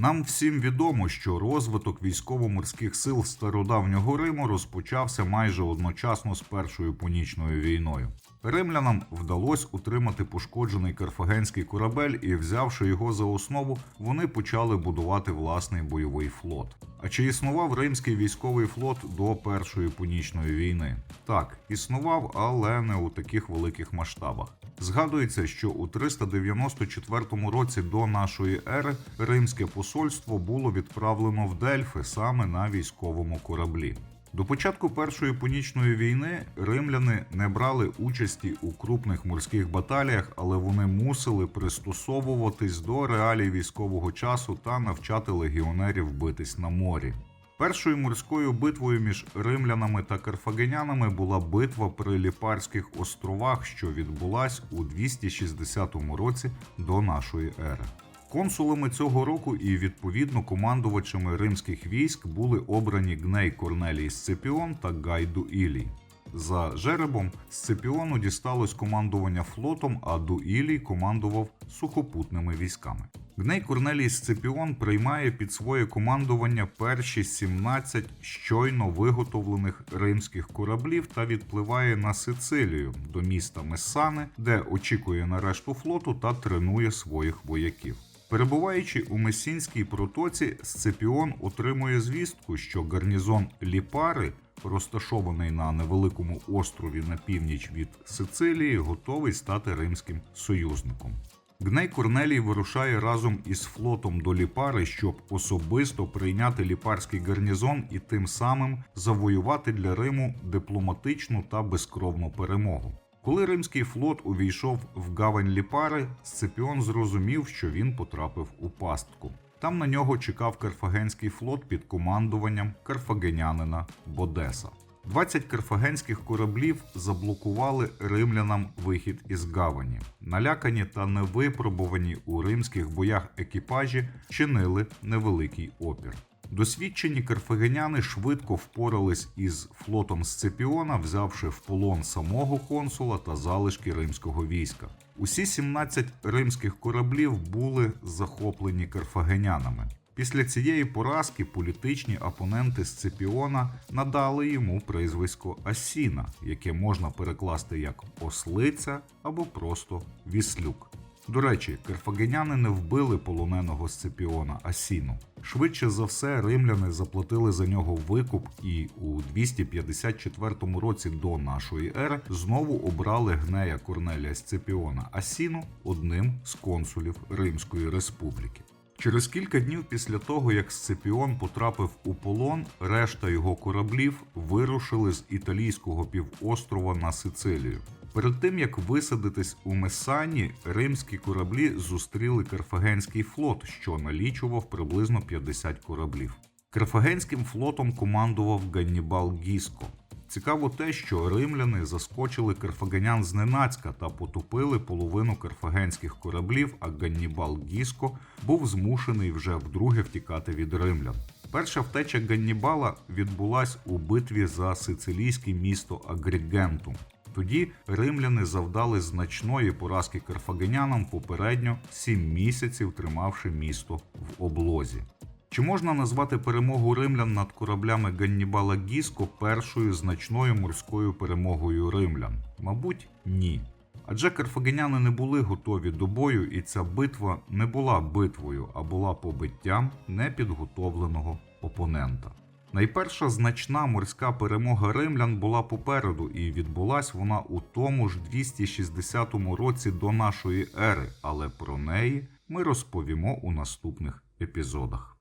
Нам всім відомо, що розвиток військово-морських сил стародавнього Риму розпочався майже одночасно з Першою Пунічною війною. Римлянам вдалося утримати пошкоджений карфагенський корабель, і, взявши його за основу, вони почали будувати власний бойовий флот. А чи існував римський військовий флот до Першої Пунічної війни? Так, існував, але не у таких великих масштабах. Згадується, що у 394 році до нашої ери римське посольство було відправлено в Дельфи саме на військовому кораблі. До початку Першої Пунічної війни римляни не брали участі у крупних морських баталіях, але вони мусили пристосовуватись до реалій військового часу та навчати легіонерів битись на морі. Першою морською битвою між римлянами та карфагенянами була битва при Ліпарських островах, що відбулась у 260 році до нашої ери. Консулами цього року і відповідно командувачами римських військ були обрані Гней Корнелій Сципіон та Гайду Ілій. За жеребом Сципіону дісталось командування флотом, а Дуілій командував сухопутними військами. Гней Корнелій Сципіон приймає під своє командування перші 17 щойно виготовлених римських кораблів та відпливає на Сицилію до міста Месани, де очікує на решту флоту та тренує своїх вояків. Перебуваючи у Месінській протоці, Сципіон отримує звістку, що гарнізон Ліпари, розташований на невеликому острові на північ від Сицилії, готовий стати римським союзником. Гней Корнелій вирушає разом із флотом до Ліпари, щоб особисто прийняти ліпарський гарнізон і тим самим завоювати для Риму дипломатичну та безкровну перемогу. Коли римський флот увійшов в гавань Ліпари, Сципіон зрозумів, що він потрапив у пастку. Там на нього чекав карфагенський флот під командуванням карфагенянина Бодеса. 20 карфагенських кораблів заблокували римлянам вихід із гавані. Налякані та невипробувані у римських боях екіпажі чинили невеликий опір. Досвідчені карфагеняни швидко впорались із флотом Сципіона, взявши в полон самого консула та залишки римського війська. Усі 17 римських кораблів були захоплені карфагенянами. Після цієї поразки політичні опоненти Сципіона надали йому прізвисько Асіна, яке можна перекласти як ослиця або просто віслюк. До речі, карфагеняни не вбили полоненого Сципіона Асіну. Швидше за все, римляни заплатили за нього викуп і у 254 році до нашої ери знову обрали гнея Корнелія Сципіона Асіну одним з консулів Римської республіки. Через кілька днів після того, як Сципіон потрапив у полон, решта його кораблів вирушили з італійського півострова на Сицилію. Перед тим як висадитись у Месані, римські кораблі зустріли карфагенський флот, що налічував приблизно 50 кораблів. Карфагенським флотом командував Ганнібал Гіско. Цікаво те, що римляни заскочили карфагенян зненацька та потопили половину карфагенських кораблів, а Ганнібал Гіско був змушений вже вдруге втікати від римлян. Перша втеча Ганнібала відбулась у битві за сицилійське місто Агрігентум. Тоді римляни завдали значної поразки карфагенянам попередньо 7 місяців тримавши місто в облозі. Чи можна назвати перемогу римлян над кораблями Ганнібала Гіско першою значною морською перемогою римлян? Мабуть, ні. Адже карфагеняни не були готові до бою, і ця битва не була битвою, а була побиттям непідготовленого опонента. Найперша значна морська перемога римлян була попереду, і відбулась вона у тому ж 260 році до нашої ери, але про неї ми розповімо у наступних епізодах.